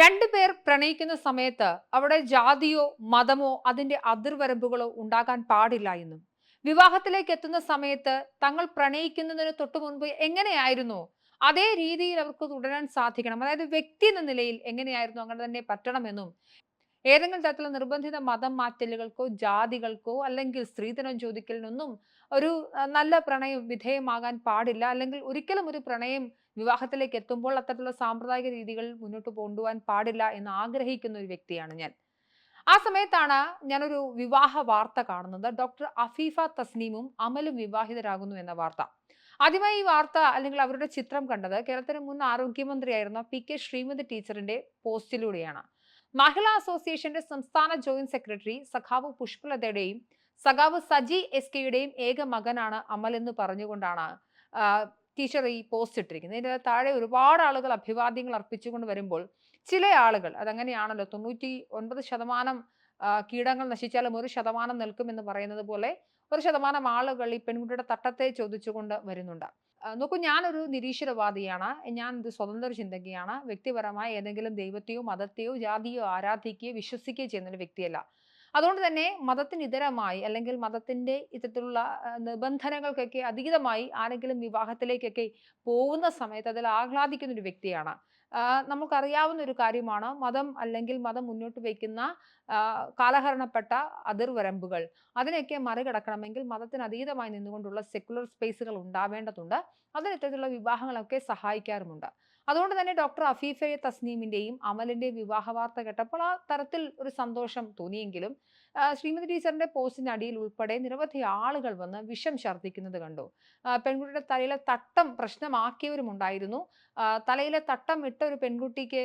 രണ്ടുപേർ പ്രണയിക്കുന്ന സമയത്ത് അവിടെ ജാതിയോ മതമോ അതിന്റെ അതിർവരമ്പുകളോ ഉണ്ടാകാൻ പാടില്ല എന്നും. വിവാഹത്തിലേക്ക് എത്തുന്ന സമയത്ത് തങ്ങൾ പ്രണയിക്കുന്നതിന് തൊട്ടു മുൻപ് എങ്ങനെയായിരുന്നു? അതേ രീതിയിൽ അവർക്ക് തുടരാൻ സാധിക്കണം. അതായത് വ്യക്തി എന്ന നിലയിൽ എങ്ങനെയായിരുന്നു? അങ്ങനെ തന്നെ പറ്റണമെന്നും. ഏതെങ്കിലും തരത്തിലുള്ള നിർബന്ധിത മതം മാറ്റലുകൾക്കോ ജാതികൾക്കോ അല്ലെങ്കിൽ സ്ത്രീധനം ചോദിക്കലിനൊന്നും ഒരു നല്ല പ്രണയം വിധേയമാകാൻ പാടില്ല. അല്ലെങ്കിൽ ഒരിക്കലും ഒരു പ്രണയം വിവാഹത്തിലേക്ക് എത്തുമ്പോൾ അത്തരത്തിലുള്ള സാമ്പ്രദായിക രീതികൾ മുന്നോട്ട് കൊണ്ടുപോകാൻ പാടില്ല എന്ന് ആഗ്രഹിക്കുന്ന ഒരു വ്യക്തിയാണ് ഞാൻ. ആ സമയത്താണ് ഞാനൊരു വിവാഹ വാർത്ത കാണുന്നത്. ഡോക്ടർ അഫീഫ തസ്നീമും അമലും വിവാഹിതരാകുന്നു എന്ന വാർത്ത. ആദ്യമായി ഈ വാർത്ത അല്ലെങ്കിൽ അവരുടെ ചിത്രം കണ്ടത് കേരളത്തിലെ മുൻ ആരോഗ്യമന്ത്രിയായിരുന്ന പി കെ ശ്രീമതി ടീച്ചറിന്റെ പോസ്റ്റിലൂടെയാണ്. മഹിളാ അസോസിയേഷന്റെ സംസ്ഥാന ജോയിന്റ് സെക്രട്ടറി സഖാവ് പുഷ്പലതയുടെയും സഖാവ് സജി എസ് കെയുടെയും ഏക മകനാണ് അമൽ എന്ന് പറഞ്ഞുകൊണ്ടാണ് ടീച്ചർ ഈ പോസ്റ്റ് ഇട്ടിരിക്കുന്നത്. ഇതിന്റെ താഴെ ഒരുപാട് ആളുകൾ അഭിവാദ്യങ്ങൾ അർപ്പിച്ചുകൊണ്ട് വരുമ്പോൾ ചില ആളുകൾ അതങ്ങനെയാണല്ലോ തൊണ്ണൂറ്റി ഒൻപത് ശതമാനം കീടങ്ങൾ നശിച്ചാലും ഒരു ശതമാനം നിൽക്കും എന്ന് പറയുന്നത് പോലെ ഒരു ശതമാനം ആളുകൾ ഈ പെൺകുട്ടിയുടെ തട്ടത്തെ ചോദിച്ചുകൊണ്ട് വരുന്നുണ്ട്. നോക്കൂ ഞാനൊരു നിരീശ്വരവാദിയാണ്. ഞാൻ ഒരു സ്വതന്ത്ര ചിന്തകയാണ്. വ്യക്തിപരമായ ഏതെങ്കിലും ദൈവത്തെയോ മതത്തെയോ ജാതിയോ ആരാധിക്കുകയോ വിശ്വസിക്കുകയോ ചെയ്യുന്ന ഒരു വ്യക്തിയല്ല. അതുകൊണ്ട് തന്നെ മതത്തിനിതരമായി അല്ലെങ്കിൽ മതത്തിന്റെ ഇത്തരത്തിലുള്ള നിബന്ധനകൾക്കൊക്കെ അതീതമായി ആരെങ്കിലും വിവാഹത്തിലേക്കൊക്കെ പോകുന്ന സമയത്ത് അതിൽ ആഹ്ലാദിക്കുന്ന ഒരു വ്യക്തിയാണ്. നമുക്കറിയാവുന്ന ഒരു കാര്യമാണ് മതം അല്ലെങ്കിൽ മതം മുന്നോട്ട് വയ്ക്കുന്ന കാലഹരണപ്പെട്ട അതിർവരമ്പുകൾ. അതിനെയൊക്കെ മറികടക്കണമെങ്കിൽ മതത്തിന് അതീതമായി നിന്നുകൊണ്ടുള്ള സെക്യുലർ സ്പേസുകൾ ഉണ്ടാവേണ്ടതുണ്ട്. അതിന് ഇത്തരത്തിലുള്ള വിവാഹങ്ങളൊക്കെ സഹായിക്കാറുമുണ്ട്. അതുകൊണ്ട് തന്നെ ഡോക്ടർ അഫീഫയെ തസ്നീമിന്റെയും അമലിന്റെയും വിവാഹ വാർത്ത കേട്ടപ്പോൾ ആ തരത്തിൽ ഒരു സന്തോഷം തോന്നിയെങ്കിലും ശ്രീമതി ടീച്ചറിന്റെ പോസ്റ്റിന് അടിയിൽ ഉൾപ്പെടെ നിരവധി ആളുകൾ വന്ന് വിഷം ഛർദ്ദിക്കുന്നത് കണ്ടു. പെൺകുട്ടിയുടെ തലയിലെ തട്ടം പ്രശ്നമാക്കിയവരും ഉണ്ടായിരുന്നു. തലയിലെ തട്ടം ഇട്ട ഒരു പെൺകുട്ടിക്ക്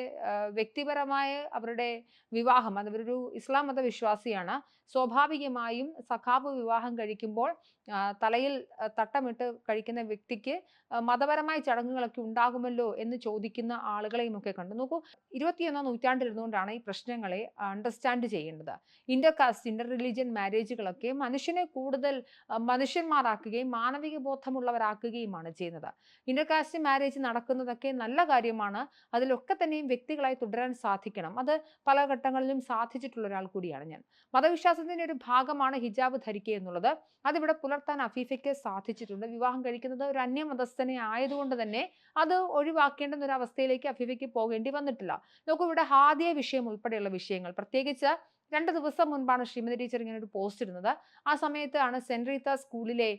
വ്യക്തിപരമായ അവരുടെ വിവാഹം അത് അവരൊരു ഇസ്ലാം മതവിശ്വാസിയാണ് സ്വാഭാവികമായും സഖാബ് വിവാഹം കഴിക്കുമ്പോൾ തലയിൽ തട്ടമിട്ട് കഴിക്കുന്ന വ്യക്തിക്ക് മതപരമായ ചടങ്ങുകളൊക്കെ ഉണ്ടാകുമല്ലോ എന്ന് ചോദിക്കുന്ന ആളുകളെയും ഒക്കെ കണ്ടു. നോക്കൂ ഇരുപത്തിയൊന്നാം നൂറ്റാണ്ടിലിരുന്നുകൊണ്ടാണ് ഈ പ്രശ്നങ്ങളെ അണ്ടർസ്റ്റാൻഡ് ചെയ്യേണ്ടത്. ഇന്റർ കാസ്റ്റ് ഇന്റർ റിലീജിയൻ മാരേജുകളൊക്കെ മനുഷ്യനെ കൂടുതൽ മനുഷ്യന്മാരാക്കുകയും മാനവിക ബോധമുള്ളവരാക്കുകയുമാണ് ചെയ്യുന്നത്. ഇന്റർ കാസ്റ്റ് മാരേജ് നടക്കുന്നതൊക്കെ നല്ല കാര്യമാണ്. അതിലൊക്കെ തന്നെയും വ്യക്തികളായി തുടരാൻ സാധിക്കണം. അത് പല ഘട്ടങ്ങളിലും സാധിച്ചിട്ടുള്ള ഒരാൾ കൂടിയാണ് ഞാൻ. മതവിശ്വാസത്തിന്റെ ഒരു ഭാഗമാണ് ഹിജാബ് ധരിക്കുക എന്നുള്ളത്. അതിവിടെ പുലർത്താൻ അഫീഫയ്ക്ക് സാധിച്ചിട്ടുണ്ട്. വിവാഹം കഴിക്കുന്നത് ഒരു അന്യമതസ്ഥനെ ആയതുകൊണ്ട് തന്നെ അത് ഒഴിവാക്കേണ്ടുന്ന ഒരു അവസ്ഥയിലേക്ക് അഫീഫയ്ക്ക് പോകേണ്ടി വന്നിട്ടില്ല. നോക്കൂ ഇവിടെ ഹാദിയ വിഷയം ഉൾപ്പെടെയുള്ള വിഷയങ്ങൾ. പ്രത്യേകിച്ച് രണ്ട് ദിവസം മുൻപാണ് ശ്രീമതി ടീച്ചർ ഇങ്ങനെ ഒരു പോസ്റ്റ് ഇടുന്നത്. ആ സമയത്താണ് സെന്റ് റീത്ത സ്കൂളിലെ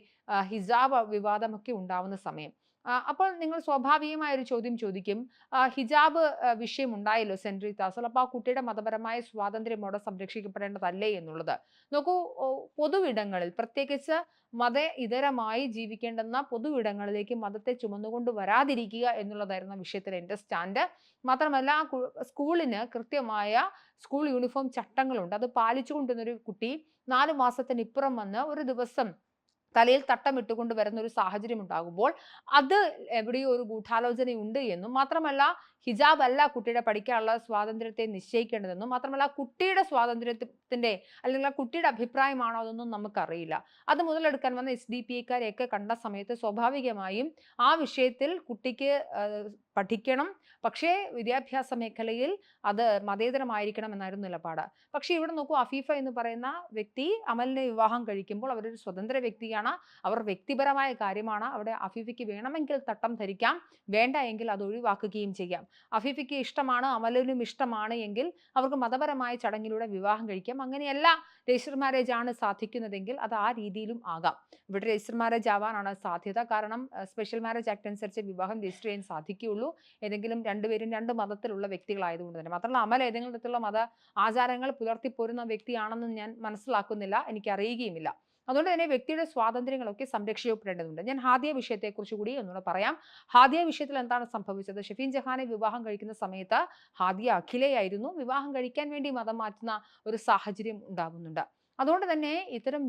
ഹിജാബ് വിവാദമൊക്കെ ഉണ്ടാവുന്ന സമയം. അപ്പോൾ നിങ്ങൾ സ്വാഭാവികമായ ഒരു ചോദ്യം ചോദിക്കും. ഹിജാബ് വിഷയം ഉണ്ടായല്ലോ സെൻട്രി താസൽ അപ്പോൾ ആ കുട്ടിയുടെ മതപരമായ സ്വാതന്ത്ര്യം അവിടെ സംരക്ഷിക്കപ്പെടേണ്ടതല്ലേ എന്നുള്ളത്. നോക്കൂ പൊതുവിടങ്ങളിൽ പ്രത്യേകിച്ച് മത ഇതരമായി ജീവിക്കേണ്ടുന്ന പൊതുവിടങ്ങളിലേക്ക് മതത്തെ ചുമന്നുകൊണ്ട് വരാതിരിക്കുക എന്നുള്ളതായിരുന്നു വിഷയത്തിൽ എന്റെ സ്റ്റാൻഡ്. മാത്രമല്ല സ്കൂളിന് കൃത്യമായ സ്കൂൾ യൂണിഫോം ചട്ടങ്ങളുണ്ട്. അത് പാലിച്ചു കൊണ്ടുവന്നൊരു കുട്ടി നാല് മാസത്തിന് ഇപ്പുറം വന്ന് ഒരു ദിവസം തലയിൽ തട്ടമിട്ടുകൊണ്ട് വരുന്ന ഒരു സാഹചര്യം ഉണ്ടാകുമ്പോൾ അത് എവിടെയോ ഒരു ഗൂഢാലോചനയുണ്ട് എന്നും മാത്രമല്ല ഹിജാബ് അല്ല കുട്ടിയുടെ പഠിക്കാനുള്ള സ്വാതന്ത്ര്യത്തെ നിശ്ചയിക്കേണ്ടതെന്നും മാത്രമല്ല കുട്ടിയുടെ സ്വാതന്ത്ര്യത്തിന്റെ അല്ലെങ്കിൽ ആ കുട്ടിയുടെ അഭിപ്രായമാണോ അതൊന്നും നമുക്കറിയില്ല. അത് മുതലെടുക്കാൻ വന്ന എസ് ഡി പി കണ്ട സമയത്ത് സ്വാഭാവികമായും ആ വിഷയത്തിൽ കുട്ടിക്ക് പഠിക്കണം. പക്ഷേ വിദ്യാഭ്യാസ മേഖലയിൽ അത് മതേതരമായിരിക്കണം എന്നായിരുന്നു നിലപാട്. പക്ഷേ ഇവിടെ നോക്കൂ അഫീഫ എന്ന് പറയുന്ന വ്യക്തി അമലിനെ വിവാഹം കഴിക്കുമ്പോൾ അവരൊരു സ്വതന്ത്ര വ്യക്തിയാണ്. അവർ വ്യക്തിപരമായ കാര്യമാണ്. അവിടെ അഫീഫയ്ക്ക് വേണമെങ്കിൽ തട്ടം ധരിക്കാം. വേണ്ട എങ്കിൽ അത് ഒഴിവാക്കുകയും ചെയ്യാം. അഫീഫയ്ക്ക് ഇഷ്ടമാണ് അമലിനും ഇഷ്ടമാണ് എങ്കിൽ അവർക്ക് മതപരമായ ചടങ്ങിലൂടെ വിവാഹം കഴിക്കാം. അങ്ങനെയല്ല രജിസ്റ്റർ മാരേജ് ആണ് സാധിക്കുന്നതെങ്കിൽ അത് ആ രീതിയിലും ആകാം. ഇവിടെ രജിസ്റ്റർ മാരേജ് ആവാനാണ് സാധ്യത. കാരണം സ്പെഷ്യൽ മാരേജ് ആക്ട് അനുസരിച്ച് വിവാഹം രജിസ്റ്റർ ചെയ്യാൻ സാധിക്കുകയുള്ളൂ. ഏതെങ്കിലും രണ്ടുപേരും രണ്ട് മതത്തിലുള്ള വ്യക്തികളായതുകൊണ്ട് തന്നെ. മാത്രമല്ല അമൽ ഏതെങ്കിലും തരത്തിലുള്ള മത ആചാരങ്ങൾ പുലർത്തിപ്പോരുന്ന വ്യക്തിയാണെന്ന് ഞാൻ മനസ്സിലാക്കുന്നില്ല എനിക്ക് അറിയുകയുമില്ല അതുകൊണ്ട് തന്നെ വ്യക്തിയുടെ സ്വാതന്ത്ര്യങ്ങളൊക്കെ സംരക്ഷിക്കപ്പെടേണ്ടതുണ്ട്. ഞാൻ ഹാദിയ വിഷയത്തെക്കുറിച്ച് കൂടി ഒന്നുകൂടെ പറയാം. ഹാദിയ വിഷയത്തിൽ എന്താണ് സംഭവിച്ചത്? ഷെഫീൻ ജഹാനെ വിവാഹം കഴിക്കുന്ന സമയത്ത് ഹാദിയ അഖിലയായിരുന്നു. വിവാഹം കഴിക്കാൻ വേണ്ടി മതം മാറ്റുന്ന ഒരു സാഹചര്യം ഉണ്ടാകുന്നുണ്ട്. അതുകൊണ്ട് തന്നെ ഇത്തരം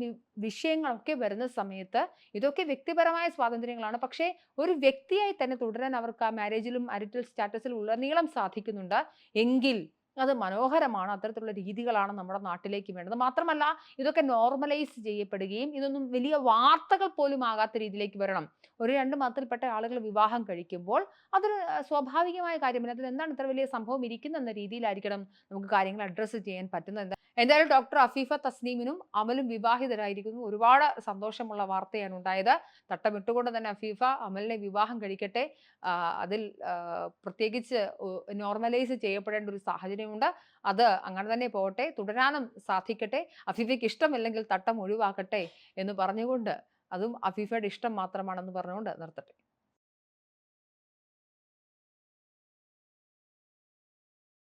വിഷയങ്ങളൊക്കെ വരുന്ന സമയത്ത് ഇതൊക്കെ വ്യക്തിപരമായ സ്വാതന്ത്ര്യങ്ങളാണ്. പക്ഷേ ഒരു വ്യക്തിയായി തന്നെ തുടരാൻ അവർക്ക് ആ മാരേജിലും അരിറ്റൽ സ്റ്റാറ്റസിലും ഉള്ള നീളം സാധിക്കുന്നുണ്ട്. എങ്കിൽ അത് മനോഹരമാണ്. അത്തരത്തിലുള്ള രീതികളാണ് നമ്മുടെ നാട്ടിലേക്ക് വേണ്ടത്. മാത്രമല്ല ഇതൊക്കെ നോർമലൈസ് ചെയ്യപ്പെടുകയും ഇതൊന്നും വലിയ വാർത്തകൾ പോലും ആകാത്ത രീതിയിലേക്ക് വരണം. ഒരു രണ്ട് മതത്തിൽപ്പെട്ട ആളുകൾ വിവാഹം കഴിക്കുമ്പോൾ അതൊരു സ്വാഭാവികമായ കാര്യമല്ല അതിൽ എന്താണ് ഇത്ര വലിയ സംഭവം ഇരിക്കുന്ന രീതിയിലായിരിക്കണം നമുക്ക് കാര്യങ്ങൾ അഡ്രസ്സ് ചെയ്യാൻ പറ്റുന്നത്. എന്തായാലും ഡോക്ടർ അഫീഫ തസ്നീമിനും അമലും വിവാഹിതരായിരിക്കുന്നു. ഒരുപാട് സന്തോഷമുള്ള വാർത്തയാണ് ഉണ്ടായത്. തട്ടമിട്ടുകൊണ്ട് തന്നെ അഫീഫ അമലിനെ വിവാഹം കഴിക്കട്ടെ. അതിൽ പ്രത്യേകിച്ച് നോർമലൈസ് ചെയ്യപ്പെടേണ്ട ഒരു സാഹചര്യമുണ്ട്. അത് അങ്ങനെ തന്നെ പോകട്ടെ. തുടരാനും സാധിക്കട്ടെ. അഫീഫയ്ക്ക് ഇഷ്ടമില്ലെങ്കിൽ തട്ടം ഒഴിവാക്കട്ടെ എന്ന് പറഞ്ഞുകൊണ്ട് അതും അഫീഫയുടെ ഇഷ്ടം മാത്രമാണെന്ന് പറഞ്ഞുകൊണ്ട് നിർത്തട്ടെ.